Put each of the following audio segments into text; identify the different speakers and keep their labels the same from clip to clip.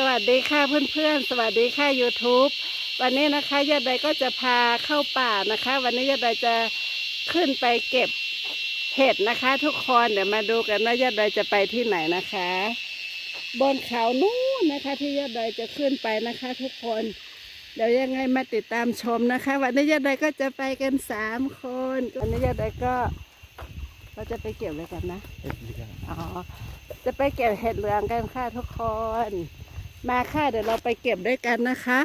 Speaker 1: สวัสดีค่ะเพื่อนๆ สวัสดีค่ะ YouTube วันนี้นะคะยาดใดก็จะพาเข้าป่านะคะ วันนี้ยาดใดจะขึ้นไปเก็บเห็ดนะคะ ทุกคนเดี๋ยวมาดูกันว่ายาดใดจะไปที่ไหนนะคะ บนเขานู้นนะคะ ที่ยาดใดจะขึ้นไปนะคะ ทุกคนเดี๋ยวยังไงมาติดตามชมนะคะ วันนี้ยาดใดก็จะไปกันสามคนวันนี้ยาดใดก็เราจะไปเก็บอะไรกันนะอ๋อจะไปเก็บเห็ดเหลืองกันค่ะทุกคน มาค่ะเดี๋ยวเราไปเก็บด้วยกันนะคะ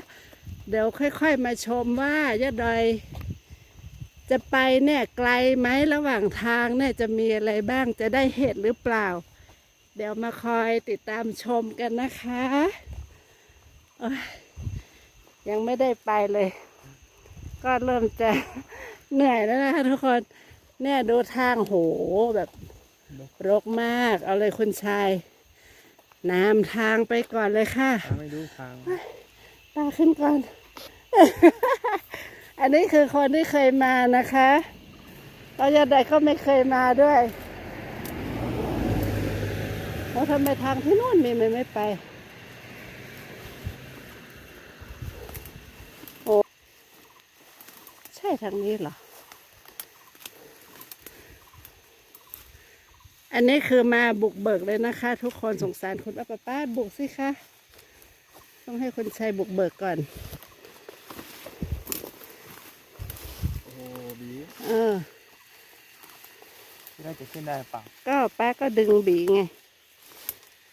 Speaker 1: เดี๋ยวค่อยๆมาชมว่ายะดอย จะไปเนี่ยไกลไหมระหว่างทางเนี่ยจะมีอะไรบ้างจะได้เห็ดหรือเปล่า เดี๋ยวมาคอยติดตามชมกันนะคะยยังไม่ได้ไปเลย ก็เริ่มจะเหนื่อยแล้วนะคะทุกคนเนี่ยดูทางโหแบบรกมาก เอาเลยคุณชาย นำทางไปก่อนเลยค่ะ
Speaker 2: ทางไม่ดูทาง
Speaker 1: ตาขึ้นก่อน อันนี้คือคนที่เคยมานะคะตอนยาใดก็ไม่เคยมาด้วยแล้วทำไมทางที่นู่นมีมันไม่ไป โอ้ใช่ทางนี้เหรอ อันนี้คือมาบุกเบิกเลยนะคะ ทุกคนสงสารคุณป้าป้าป้าบุกสิคะต้องให้คนชัยบุกเบิกก่อน
Speaker 2: โอ้โหบี
Speaker 1: เออ
Speaker 2: น่าจะขึ้นได้เปล่า
Speaker 1: ก็ป้าก็ดึงบีไง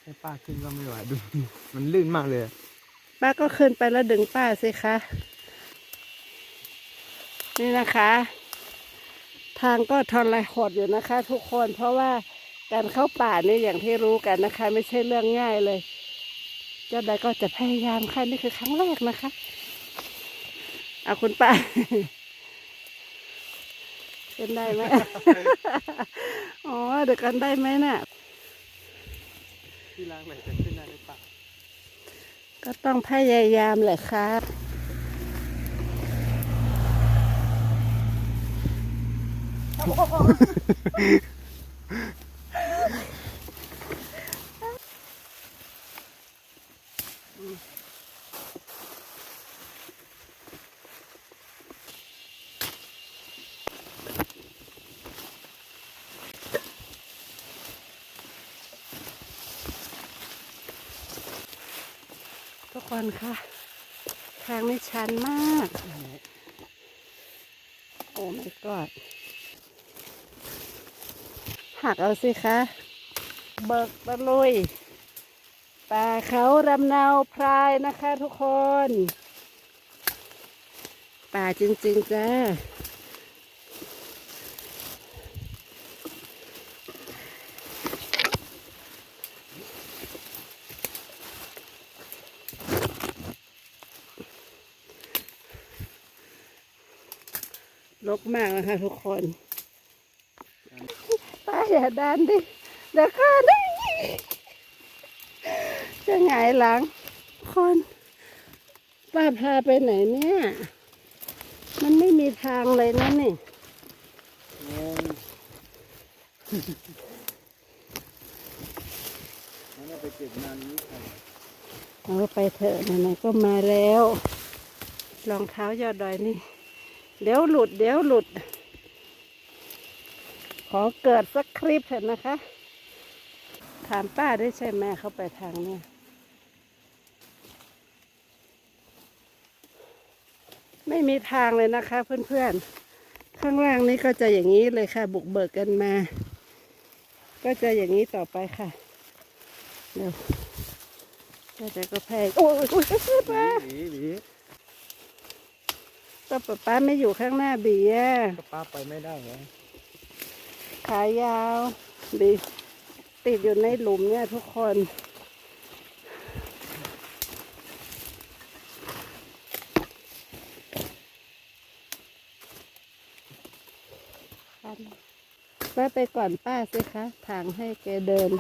Speaker 2: ให้ป้าขึ้นก็ไม่ไหวดูมันลื่นมากเลย
Speaker 1: ป้าก็ขึ้นไปแล้วดึงป้าสิคะ นี่นะคะ ทางก็ทรหดอยู่นะคะ ทุกคนเพราะว่า การเข้าป่านี่อย่างที่รู้กันนะคะ ไม่ใช่เรื่องง่ายเลย เจ้าใดก็จะพยายามค่ะนี่คือครั้งแรกนะคะ เอาคุณป้าเป็นได้ไหมอ๋อเดี๋ยวกันได้ไหมน่ะ
Speaker 2: ที่ล้างไหนจะขึ้นได้หรือเปล่า
Speaker 1: ก็ต้องพยายามแหละครับ ทุกคนค่ะ ทางนี้ชันมาก โอ้ my god หักเอาสิคะ เบิกตะลุยป่าเขารำนาวพรายนะคะทุกคน ป่าจริง ๆ จ้า ลกมากนะคะทุกคนป้าอย่าดันดิเดี๋ยวก่อนดิจะหงายหลัง คนป้าพาไปไหนเนี่ย มันไม่มีทางเลยนะนี่
Speaker 2: งงงั้นเราไปเก็บนานนี้ค่ะ
Speaker 1: เอาไปเถอะไหนๆก็มาแล้ว รองเท้ายอดดอยนี่ เดี๋ยวหลุด เดี๋ยวหลุด ขอเกิดสักคลิปเถอะนะคะ ถามป้าได้ใช่ไหมเขาไปทางนี่ไม่มีทางเลยนะคะ เพื่อนๆ ข้างล่างนี้ก็จะอย่างนี้เลยค่ะ บุกเบิกกันมา ก็จะอย่างนี้ต่อไปค่ะ เดี๋ยวก็จะก็แพงโอ้ยโอ้ยโอ้ยป้า
Speaker 2: บีบี
Speaker 1: ก็ป้าป้าไม่อยู่ข้างหน้าบีอะ
Speaker 2: ก็ป้าไปไม่ได้เหรอ
Speaker 1: ขายาวบีติดอยู่ในหลุมเนี่ยทุกคนป้าไปก่อนป้าสิคะ ทางให้แกเดิน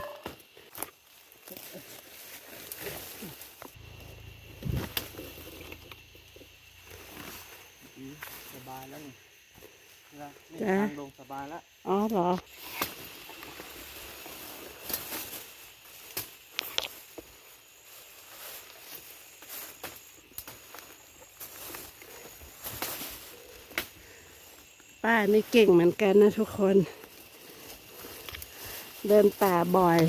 Speaker 1: า
Speaker 2: แล้ว
Speaker 1: อ๋อเหรอ ป้าไม่เก่งเหมือนกันนะทุกคน เดินป่าบ่อย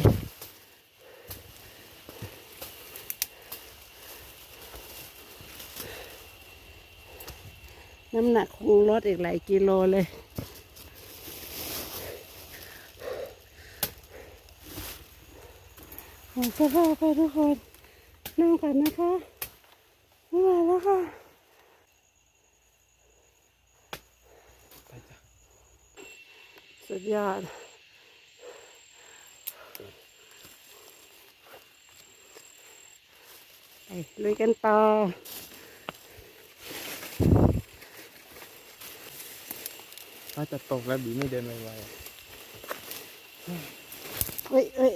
Speaker 1: น้ำหนักคงลดอีกหลายกิโลเลย ผมจะพาไปทุกคนนั่งก่อนนะคะไม่ไหวแล้วค่ะ
Speaker 2: ไปจ้ะ
Speaker 1: สุดยอดไปลุยกันต่อ
Speaker 2: ถ้าจะตกแล้วบีไม่เดินไว
Speaker 1: เอ้ยเอ้ย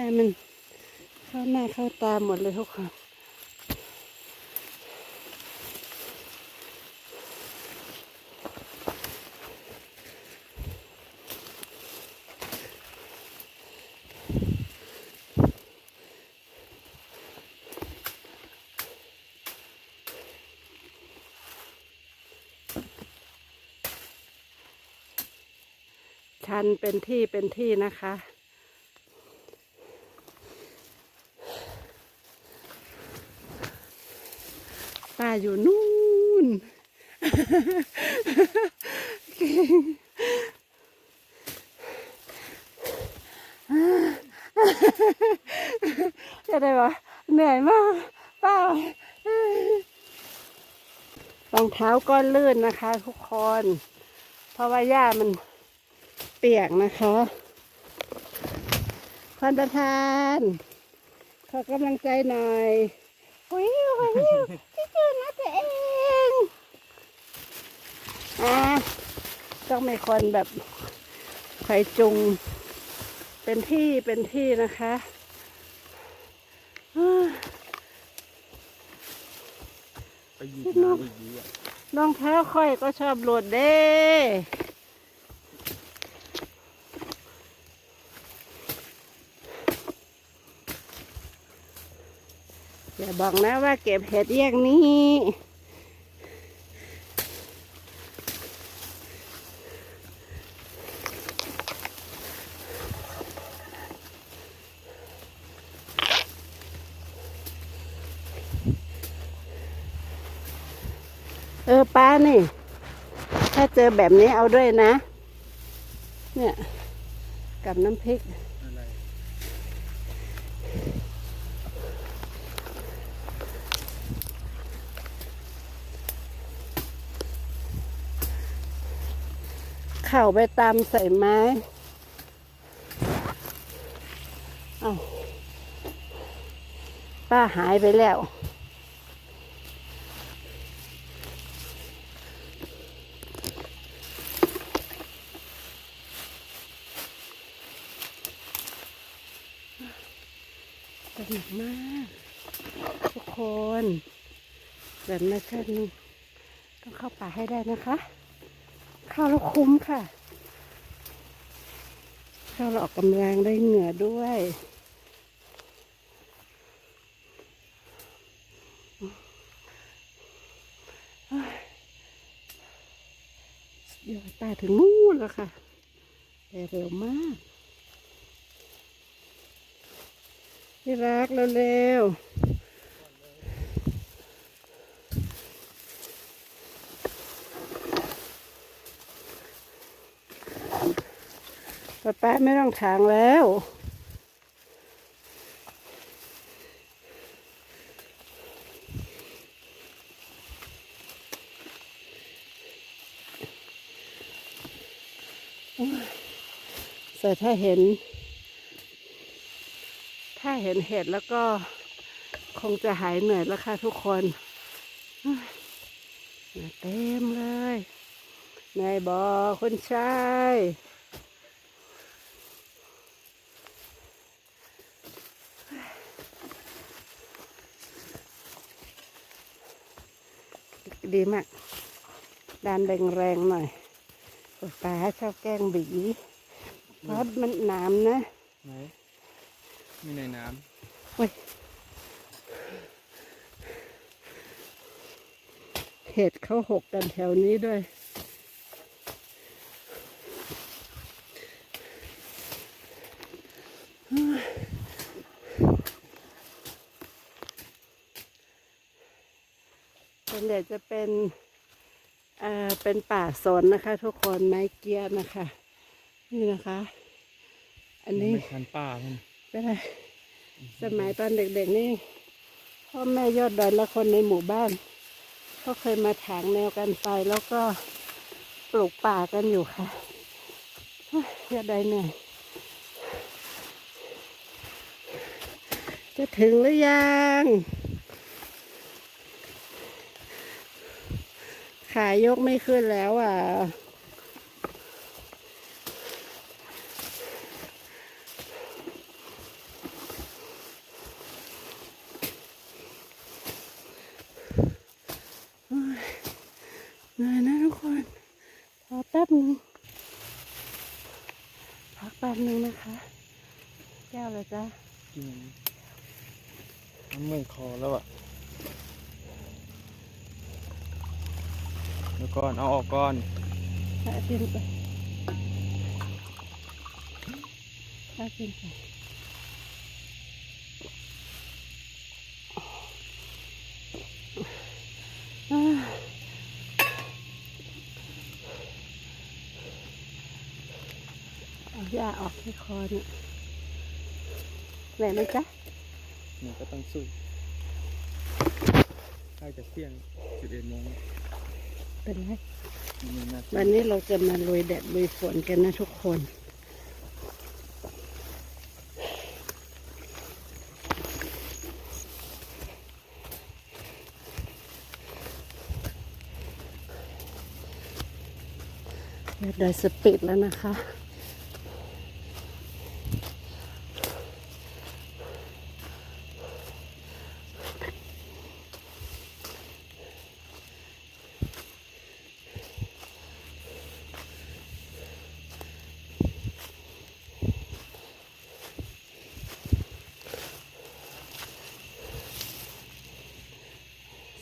Speaker 1: ให้มันเข้าหน้าเข้าตาหมดเลยทุกคนชันเป็นที่เป็นที่นะคะ ป้าอยู่นู่นเก่งจะได้ปะเหนื่อยมากเป้ารองเท้าก็ลื่นนะคะ ทุกคน เพราะว่าหญ้ามันเปียกนะคะท่านประธาน ขอกำลังใจหน่อยวิววิว นนะตัวเองอะต้องมีคนแบบไฟจุง เป็นที่เป็นที่นะคะอ่า
Speaker 2: ๆไปหยิบน้ำอีกทีอะ
Speaker 1: รองเท้าค่อยก็ชอบหลุดเด้ อย่าบอกนะว่าเก็บเห็ดแยกนี้เออป้านี่ ถ้าเจอแบบนี้เอาด้วยนะ เนี่ย กับน้ำพริก
Speaker 2: อะไร
Speaker 1: เข่าไปตามใส่ไม้ เอาป้าหายไปแล้ว สนุกมาก ทุกคน แบบนัชนต้องเข้าป่าให้ได้นะคะ ข้าแล้วคุ้มค่ะเข้าเราออกกำลังได้เหงื่อด้วยเดี๋ยวตาถึงนู่นแล้วค่ะแต่เร็วมากที่รักเร็วๆ ป๊าป๊าไม่ต้องถางแล้ว แต่ถ้าเห็น ถ้าเห็นเห็ดแล้วก็คงจะหายเหนื่อยแล้วค่ะทุกคนเต็มเลยนายบอคุณชาย ดีมากดานแรงๆหน่อยป้าชอบแกล้งบีเพราะมันหนามนะ
Speaker 2: ไหนมีในน้
Speaker 1: เว้ยเห็ดเขาหกกันแถวนี้ด้วย ส่วนใหญ่จะเป็นเอ่อเป็นป่าสนนะคะ ทุกคนไม้เกียร์นะคะ นี่นะคะ อันนี้
Speaker 2: ไม่ทันป้ามัน
Speaker 1: เป็นอะไรสมัยตอนเด็กๆนี่พ่อแม่ยอดดอยและคนในหมู่บ้านเขาเคยมาถางแนวกันไฟแล้วก็ปลูกป่ากันอยู่ค่ะเฮ้ยยอดดอยเหนื่อยจะถึงหรือยัง ขายกไม่ขึ้นแล้วอะ เหนื่อยนะทุกคนรอแป๊บนึงพักแป๊บนึงนะคะ แก้วเลยจ้ะ
Speaker 2: กินมันเมื่อยคอแล้วอะ เดี๋ยวก่อนเอาออกก่อน
Speaker 1: ถ้ากินไปถ้ากินไปอ่าเอาหญ้าออกที่คอเนี่ยไหนไหมจ๊ะ
Speaker 2: มันก็ต้องสู้ใกล้จะเที่ยง11โมง
Speaker 1: เป็นไร
Speaker 2: อีกหนึ่งนาที
Speaker 1: วันนี้เราจะมาลุยแดดลุยฝนกันนะทุกคนแดดได้สปีดแล้วนะคะ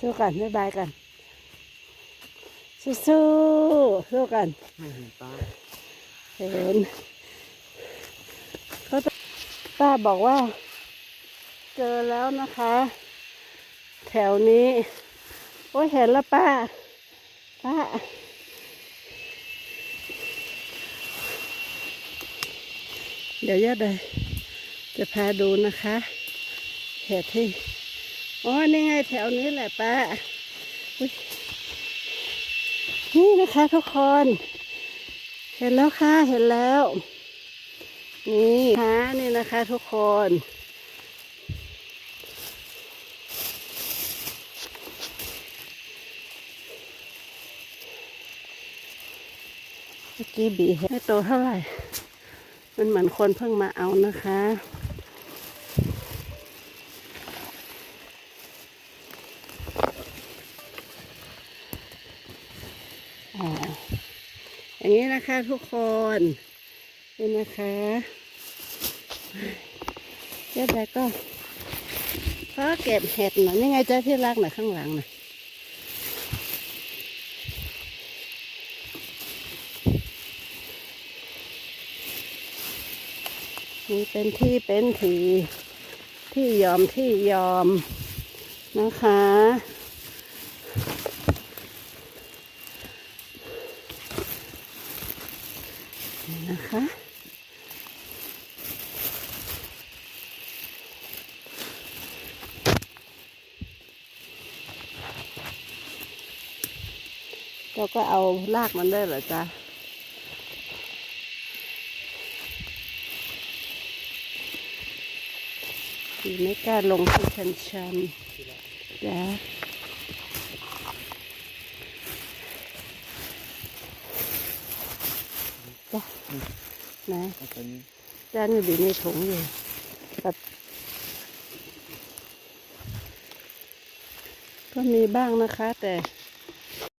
Speaker 1: สู้กันบ๊ายบายกัน สู้สู้ๆสู้กัน
Speaker 2: ไม่เห็นป้า
Speaker 1: เห็นเขาป้าบอกว่า เจอแล้วนะคะ แถวนี้ โอ้ยเห็นแล้วป้า ป้าเดี๋ยวยอดเลยจะพาดูนะคะเห็ดที่ อ๋อ นี่ไงแถวนี้แหละป้านี่นะคะทุกคน เห็นแล้วค่ะ เห็นแล้ว นี่ค่ะนี่นะคะทุกคนเมื่อกี้บีเห็นไม่โตเท่าไหร่ มันเหมือนคนเพิ่งมาเอานะคะ อ่า อย่าง นี้นะคะทุกคนนี่นะคะเจ๊แบก็ก็เก็บเห็ดหน่อยนี่ไงเจ้าที่รักหน่อยข้างหลังหน่อยนี่เป็นที่เป็นทีที่ยอมที่ยอมนะคะ นี่นะคะเรา ก็เอาลากมันได้เหรอจ๊ะไม่กล้าลงที่ชันชันๆจ้ะจ้ะไหน
Speaker 2: เอาตัวนี้
Speaker 1: จานอยู่ในถุงอยู่แบบก็มีบ้างนะคะแต่